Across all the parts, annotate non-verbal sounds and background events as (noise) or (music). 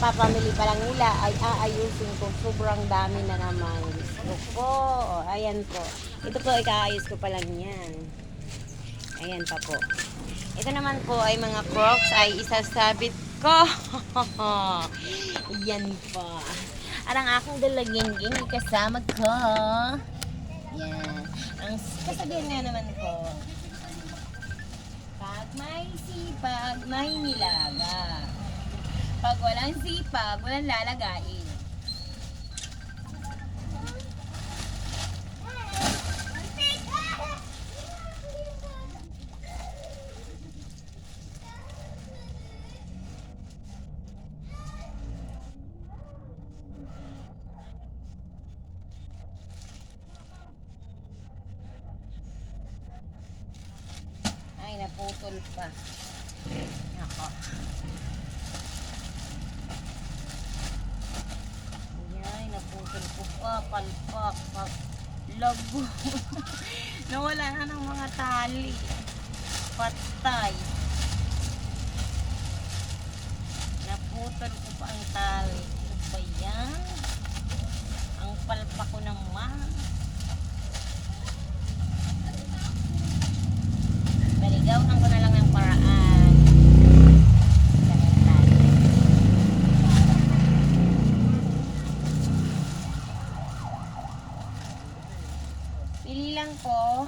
kapapamili pa lang nila ay aayusin ko. Sobrang dami na naman. Gusto ko. O, ayan po. Ito po, ikaayos ko pa lang yan. Ayan pa po. Ito naman po ay mga crocs ay isasabit ko. (laughs) Yan po. Arang akong dalagingging ikasama ko. Yan. Ang kasabihan nga naman ko. Pag may sipag, may nilaga. Pag walang sipag, walang lalagain. Ay, naputol pa. Nako. Ay, naputol ko pa. Palpak. Pag lago. (laughs) Nawala na ng mga tali. Patay. Naputol ko pa ang tali. Ano ba yan? Ang palpak ko naman. Baligawan ko na lang ng paraan. Ganun tayo. Pili lang po.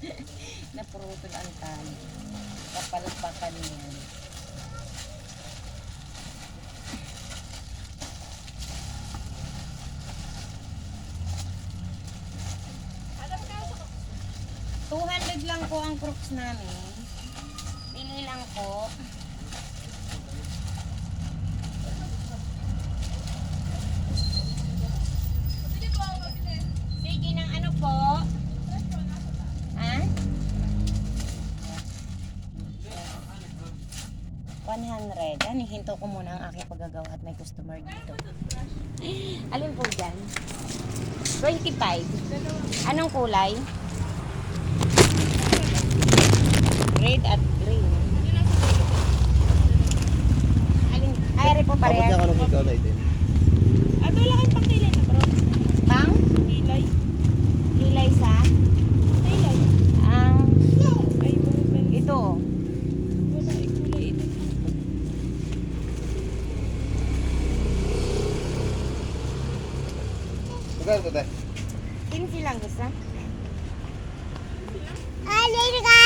(laughs) Napurutol ang tali. Kapalpakan yan. Two hundred lang po ang crooks namin. Pili lang po. Sige ng ano po? Ha? 100. Yan, hinto ko muna ang aking paggagawa at may customer dito. Alin po dyan? 25. Anong kulay? Red at green. Alin? Ay, po Tapos pareha. niya ka nung ikaw na itin. Bukan tuh teh. Ini silang kesan. Alir kan.